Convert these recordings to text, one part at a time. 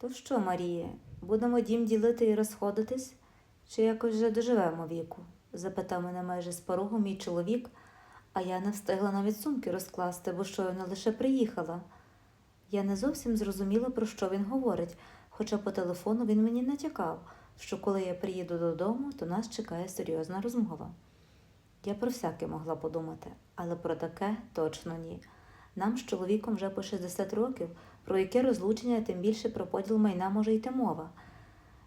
То що, Маріє, будемо дім ділити і розходитись, чи якось вже доживемо віку? запитав мене майже з порогу мій чоловік, а я не встигла навіть сумки розкласти, бо щойно лише приїхала. Я не зовсім зрозуміла, про що він говорить, хоча по телефону він мені натякав, що коли я приїду додому, то нас чекає серйозна розмова. Я про всяке могла подумати, але про таке точно ні. Нам з чоловіком вже по 60 років, про яке розлучення, тим більше про поділ майна може йти мова.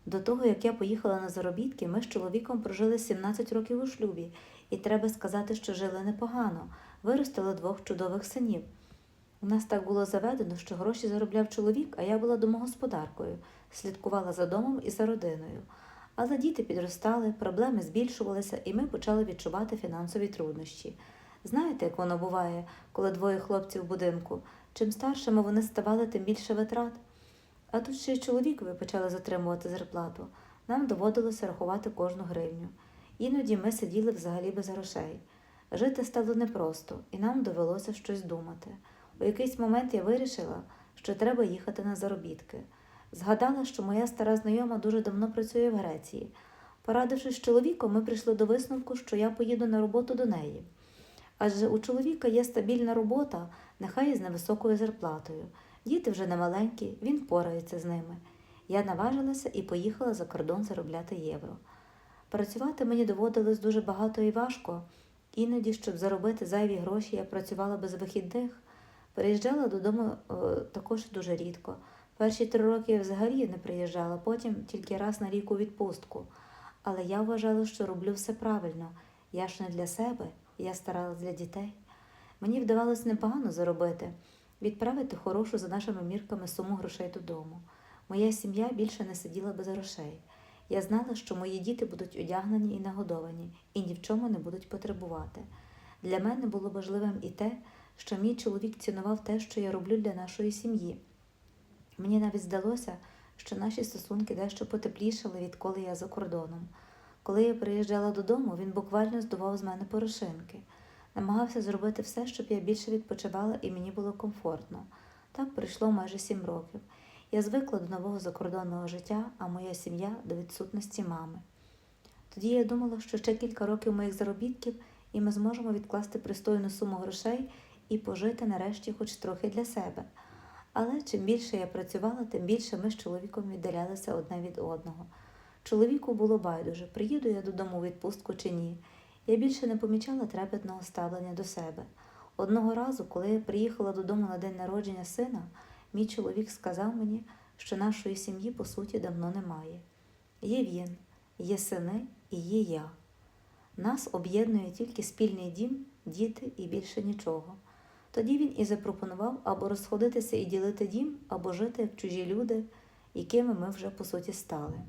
До того, як я поїхала на заробітки, ми з чоловіком прожили 17 років у шлюбі, і треба сказати, що жили непогано, виростили двох чудових синів. У нас так було заведено, що гроші заробляв чоловік, а я була домогосподаркою, слідкувала за домом і за родиною. Але діти підростали, проблеми збільшувалися, і ми почали відчувати фінансові труднощі. Знаєте, як воно буває, коли двоє хлопців в будинку? Чим старшими вони ставали, тим більше витрат. А тут ще й чоловікові почали затримувати зарплату. Нам доводилося рахувати кожну гривню. Іноді ми сиділи взагалі без грошей. Жити стало непросто, і нам довелося щось думати. У якийсь момент я вирішила, що треба їхати на заробітки. Згадала, що моя стара знайома дуже давно працює в Греції. Порадившись з чоловіком, ми прийшли до висновку, що я поїду на роботу до неї. Адже у чоловіка є стабільна робота, нехай і з невисокою зарплатою. Діти вже не маленькі, він впорається з ними. Я наважилася і поїхала за кордон заробляти євро. Працювати мені доводилось дуже багато і важко. Іноді, щоб заробити зайві гроші, я працювала без вихідних. Приїжджала додому е, також дуже рідко. Перші три роки я взагалі не приїжджала, потім тільки раз на рік у відпустку. Але я вважала, що роблю все правильно. Я ж не для себе, я старалась для дітей. Мені вдавалось непогано заробити, відправити хорошу за нашими мірками суму грошей додому. Моя сім'я більше не сиділа без грошей. Я знала, що мої діти будуть одягнені і нагодовані, і ні в чому не будуть потребувати. Для мене було важливим і те, що мій чоловік цінував те, що я роблю для нашої сім'ї. Мені навіть здалося, що наші стосунки дещо потеплішали, відколи я за кордоном. Коли я приїжджала додому, він буквально здував з мене порошинки. Намагався зробити все, щоб я більше відпочивала і мені було комфортно. Так пройшло майже сім років. Я звикла до нового закордонного життя, а моя сім'я до відсутності мами. Тоді я думала, що ще кілька років моїх заробітків, і ми зможемо відкласти пристойну суму грошей і пожити нарешті хоч трохи для себе. Але чим більше я працювала, тим більше ми з чоловіком віддалялися одне від одного. Чоловіку було байдуже, приїду я додому у відпустку чи ні. Я більше не помічала трепетного ставлення до себе. Одного разу, коли я приїхала додому на день народження сина, мій чоловік сказав мені, що нашої сім'ї по суті давно немає. Є він, є сини і є я. Нас об'єднує тільки спільний дім, діти і більше нічого. Тоді він і запропонував або розходитися і ділити дім, або жити як чужі люди, якими ми вже по суті стали.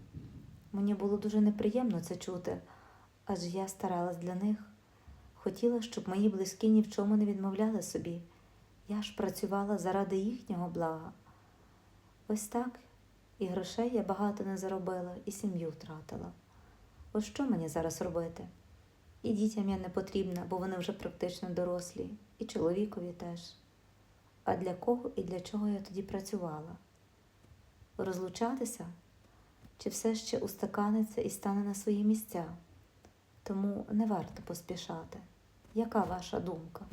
Мені було дуже неприємно це чути, адже я старалась для них. Хотіла, щоб мої близькі ні в чому не відмовляли собі. Я ж працювала заради їхнього блага. Ось так і грошей я багато не заробила, і сім'ю втратила. Ось що мені зараз робити? І дітям я не потрібна, бо вони вже практично дорослі, і чоловікові теж. А для кого і для чого я тоді працювала? Розлучатися? Чи все ще устаканиться і стане на свої місця? Тому не варто поспішати. Яка ваша думка?